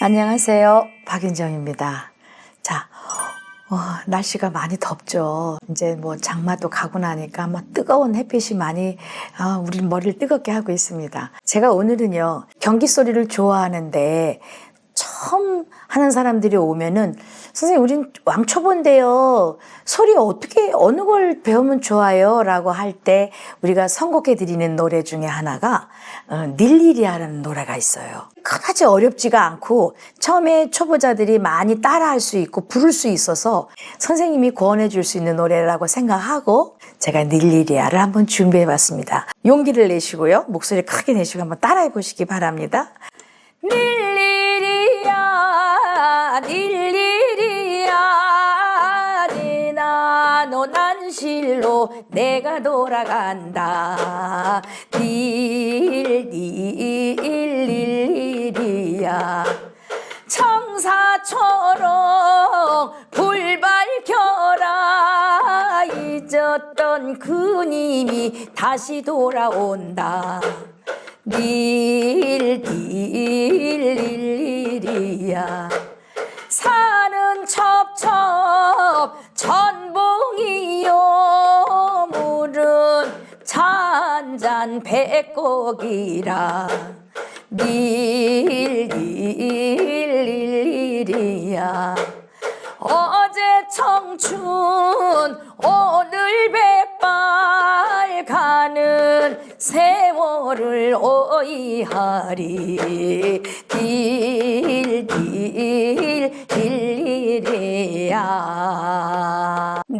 안녕하세요. 박윤정입니다. 자, 어, 날씨가 많이 덥죠. 이제 뭐 장마도 가고 나니까 막 뜨거운 햇빛이 많이 아, 우리 머리를 뜨겁게 하고 있습니다. 제가 오늘은요 경기 소리를 좋아하는데 처음 하는 사람들이 오면은 선생님 우린 왕초보인데요. 소리 어떻게 어느 걸 배우면 좋아요? 라고 할 때 우리가 선곡해 드리는 노래 중에 하나가 어, 닐리리아라는 노래가 있어요. 그다지 어렵지가 않고 처음에 초보자들이 많이 따라할 수 있고 부를 수 있어서 선생님이 구원해 줄 수 있는 노래라고 생각하고 제가 닐리리아를 한번 준비해 봤습니다. 용기를 내시고요. 목소리 크게 내시고 한번 따라해 보시기 바랍니다. 닐 너난 실로 내가 돌아간다. 닐닐릴리리야. 청사처럼 불 밝혀라. 잊었던 그님이 다시 돌아온다. 닐닐릴리리야. 사는 첩첩 전봉 잔잔 배꼽이라 닐닐릴리리야. 어제 청춘 오늘 백발 가는 세월을 어이하리. 닐닐릴리리야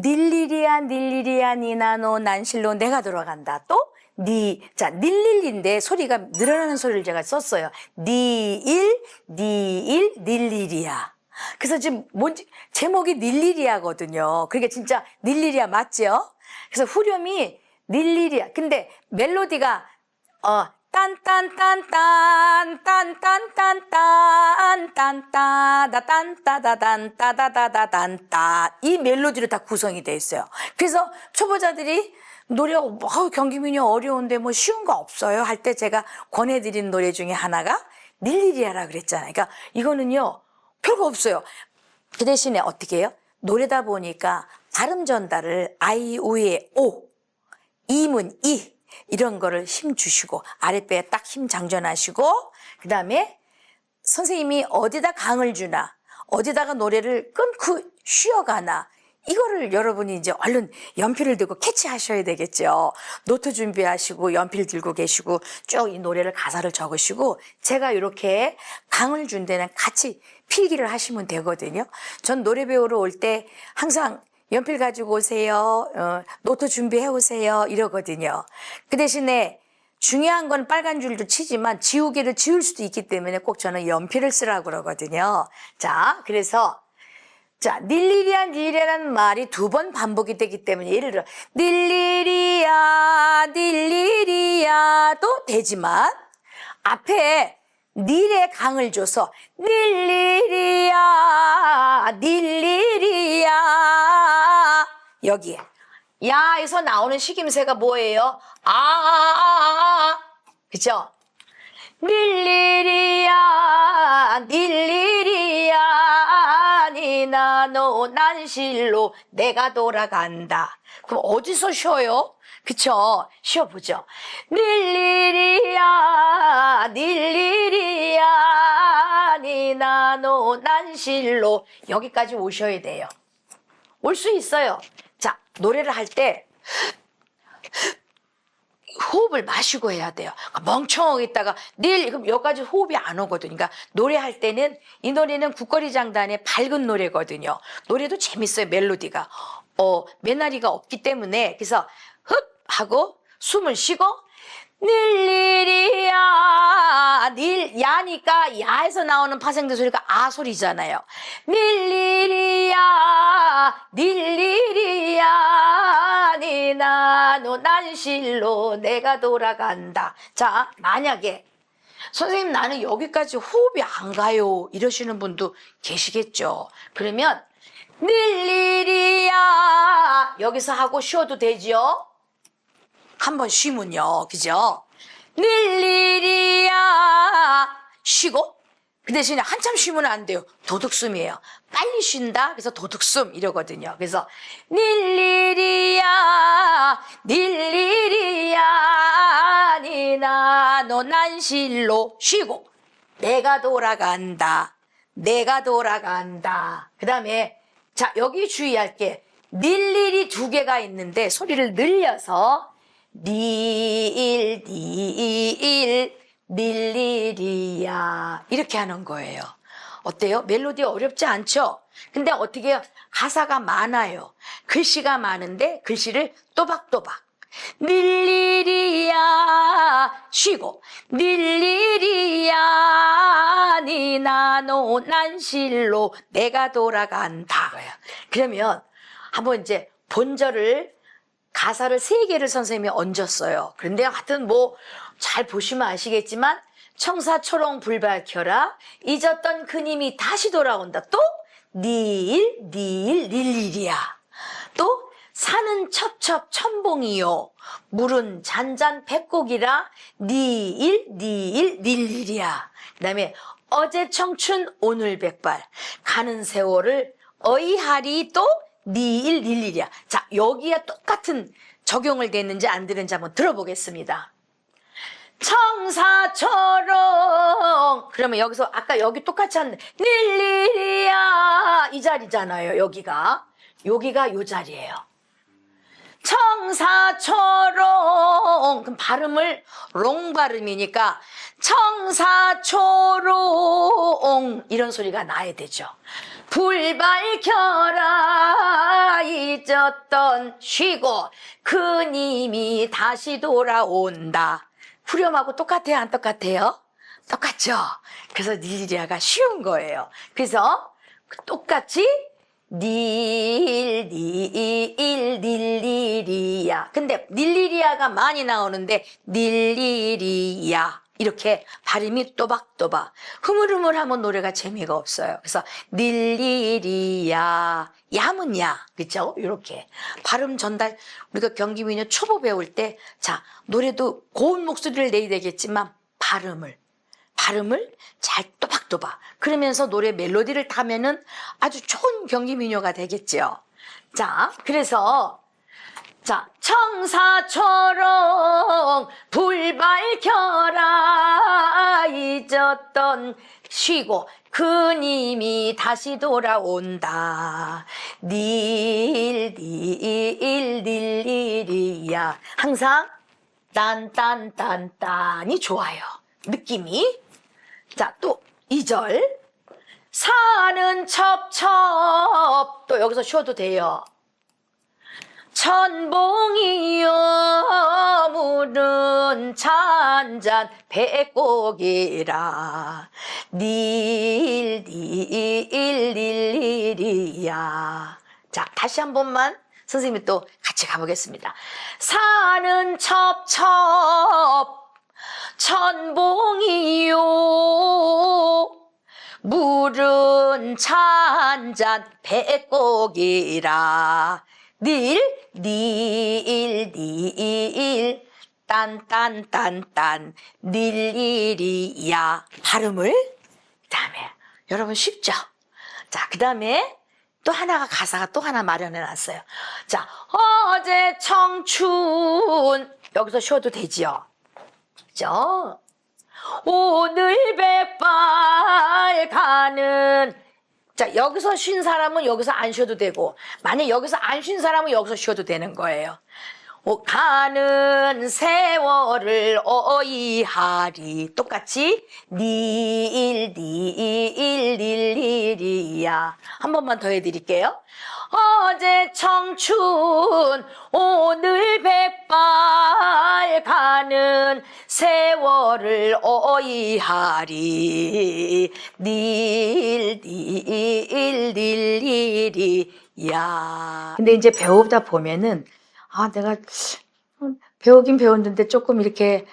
닐리리야 닐리리야 니나노 난실로 내가 돌아간다 또 니, 자, 닐릴인데 소리가 늘어나는 소리를 제가 썼어요. 니일, 니일, 닐리리야. 그래서 지금 뭔지, 제목이 닐리리아거든요. 그러니까 진짜 닐리리아 맞죠? 그래서 후렴이 닐리리아. 근데 멜로디가, 어, 딴딴딴딴, 딴딴딴딴, 딴따다, 딴따다단, 따다다다단따. 이 멜로디로 다 구성이 돼 있어요. 그래서 초보자들이 노래가 뭐, 아우, 경기민이 어려운데 뭐 쉬운 거 없어요 할 때 제가 권해드린 노래 중에 하나가 닐리리아라 그랬잖아요. 그러니까 이거는요 별거 없어요. 그 대신에 어떻게 해요? 노래다 보니까 발음 전달을 아이 우에 오 이문 이 이런 거를 힘 주시고 아랫배에 딱 힘 장전하시고 그 다음에 선생님이 어디다 강을 주나 어디다가 노래를 끊고 쉬어가나 이거를 여러분이 이제 얼른 연필을 들고 캐치하셔야 되겠죠. 노트 준비하시고 연필 들고 계시고 쭉 이 노래를 가사를 적으시고 제가 이렇게 강을 준 데는 같이 필기를 하시면 되거든요. 전 노래 배우러 올 때 항상 연필 가지고 오세요. 어, 노트 준비해 오세요. 이러거든요. 그 대신에 중요한 건 빨간 줄도 치지만 지우개를 지울 수도 있기 때문에 꼭 저는 연필을 쓰라고 그러거든요. 자, 그래서 자, 닐리리아, 닐리리아라는 말이 두 번 반복이 되기 때문에 예를 들어 닐리리아, 닐리리아도 되지만 앞에 닐의 강을 줘서 닐리리아, 닐리리아 여기에 야에서 나오는 식임새가 뭐예요? 아, 아, 아, 아. 그죠? 닐리리야 닐리리야 니 나노 난실로 내가 돌아간다. 그럼 어디서 쉬어요? 그쵸? 쉬어보죠. 닐리리야 닐리리야. 니나노 난실로 여기까지 오셔야 돼요. 올 수 있어요. 자 노래를 할 때 호흡을 마시고 해야 돼요. 멍청하게 있다가 늘 그럼 여기까지 호흡이 안 오거든요. 그러니까 노래할 때는 이 노래는 국거리 장단의 밝은 노래거든요. 노래도 재밌어요. 멜로디가. 어, 메나리가 없기 때문에 그래서 흡 하고 숨을 쉬고 닐리리야 닐 야니까 야에서 나오는 파생된 소리가 아 소리잖아요. 닐리리야 닐리리야 니나노 난실로 내가 돌아간다. 자 만약에 선생님 나는 여기까지 호흡이 안 가요 이러시는 분도 계시겠죠. 그러면 닐리리야 여기서 하고 쉬어도 되죠. 한번 쉬면요. 그죠? 닐리리야 쉬고 그 대신에 한참 쉬면 안 돼요. 도둑숨이에요. 빨리 쉰다. 그래서 도둑숨 이러거든요. 그래서 닐리리야 닐리리야 니나 너 난 실로 쉬고 내가 돌아간다. 내가 돌아간다. 그 다음에 자 여기 주의할 게 닐일이 두 개가 있는데 소리를 늘려서 닐, 닐, 닐일이야 이렇게 하는 거예요. 어때요? 멜로디 어렵지 않죠? 근데 어떻게 해요? 가사가 많아요. 글씨가 많은데 글씨를 또박또박. 닐일이야 쉬고 닐일이야 니나노 난실로 내가 돌아간다. 그러면 한번 이제 본절을 가사를 세 개를 선생님이 얹었어요. 그런데 하여튼 뭐 잘 보시면 아시겠지만 청사초롱 불 밝혀라 잊었던 그님이 다시 돌아온다. 또 닐, 닐, 닐일이야. 또 산은 첩첩 천봉이요 물은 잔잔 백곡이라 니일 니일 닐일이야 그 다음에 어제 청춘 오늘 백발 가는 세월을 어이하리 또 니일 닐일이야. 자 여기에 똑같은 적용을 됐는지 안 되는지 한번 들어보겠습니다. 청사초롱. 그러면 여기서 아까 여기 똑같이 한 닐일이야. 이 자리잖아요 여기가. 여기가 요 자리예요. 청사초롱. 그럼 발음을 롱 발음이니까 청사초롱. 이런 소리가 나야 되죠. 불 밝혀라 잊었던 쉬고 그님이 다시 돌아온다. 후렴하고 똑같아요 안 똑같아요? 똑같죠. 그래서 닐리리아가 쉬운 거예요. 그래서 똑같이 닐, 닐, 닐리리야. 근데 닐리리아가 많이 나오는데 닐리리야. 이렇게 발음이 또박또박. 흐물흐물하면 노래가 재미가 없어요. 그래서 닐리리야. 야은 야. 그쵸? 이렇게. 발음 전달. 우리가 경기민요 초보 배울 때, 자, 노래도 고운 목소리를 내야 되겠지만, 발음을. 발음을 잘 또박또박 그러면서 노래 멜로디를 타면은 아주 좋은 경기 민요가 되겠죠. 자, 그래서 자, 청사초롱 불 밝혀라 잊었던 쉬고 그님이 다시 돌아온다. 닐, 닐, 닐일이야. 항상 딴딴딴딴이 좋아요. 느낌이. 자, 또 2절. 사는 첩첩. 또 여기서 쉬어도 돼요. 천봉이여 물은 찬잔 백곡이라 닐, 닐, 닐일이야. 자, 다시 한 번만 선생님이 또 같이 가보겠습니다. 사는 첩첩 천봉이요 물은 찬잔 백곡이라 닐, 닐, 닐 딴 딴 딴 딴 닐일이야 발음을 그 다음에 여러분 쉽죠? 자, 그 다음에 또 하나가 가사가 또 하나 마련해 놨어요. 자, 어제 청춘 여기서 쉬어도 되지요. 그죠? 오늘 백발 가는 자 여기서 쉰 사람은 여기서 안 쉬어도 되고 만약 여기서 안 쉰 사람은 여기서 쉬어도 되는 거예요. 오, 가는 세월을 어이하리. 똑같이 닐, 닐, 닐일이야. 한 번만 더 해드릴게요. 어제 청춘 오늘 백발 가는 세월을 어이하리. 닐일이야. 근데 이제 배우다 보면은 아, 내가 배우긴 배웠는데 조금 이렇게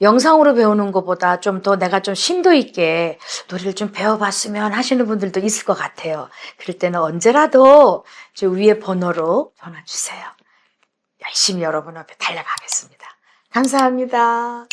영상으로 배우는 것보다 좀 더 내가 좀 심도 있게 노래를 좀 배워봤으면 하시는 분들도 있을 것 같아요. 그럴 때는 언제라도 저 위에 번호로 전화 주세요. 열심히 여러분 앞에 달려가겠습니다. 감사합니다.